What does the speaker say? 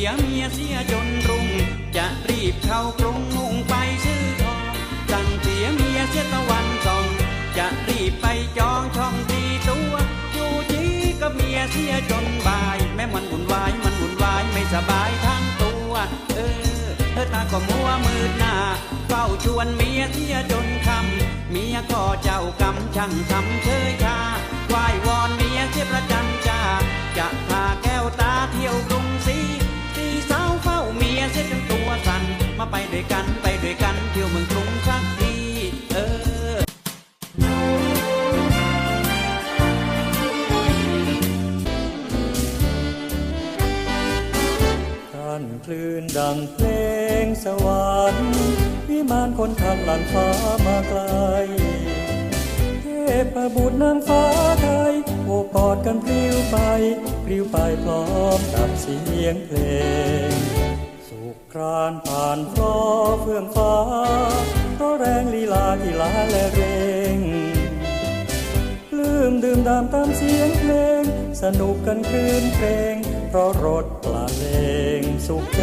สียเมียเสียจนรุงจะรีบเข้ากรุงมุ่งไปซื้อทองสั่งเสียเมียเสียตะวันส่อง จะรีบไปจองช่องที่ตัวอยู่จีก็เมียเสียจนบาย แม่มันวุ่นวายมันวุ่นวายไม่สบายทั้งตัว เออเธอตาก็มัวมืดหน้าเฝ้าชวนเมียเสียจนคำเมียก็เจ้ากรรมช่างทำเคยชา ด้วยกันไปด้วยกันเที่ยวเมืองกรุงสักทีเออท่านคลื่นดังเพลงสวรรค์วิมานคนทำลันฟ้ามาไกลเทพบุตรนางฟ้าไทยโอบกอดกันพลิ้วไปพลิ้วไปพร้อมกับเสียงเพลง รานผ่านฟลอเฟื่องฟ้าเพราะแรงลีลาที่ลาและเร่งลืมดื่มด่ำตามเสียงเพลง สนุกกันคืนเพลง เพราะรถปลาเลงสุขใจ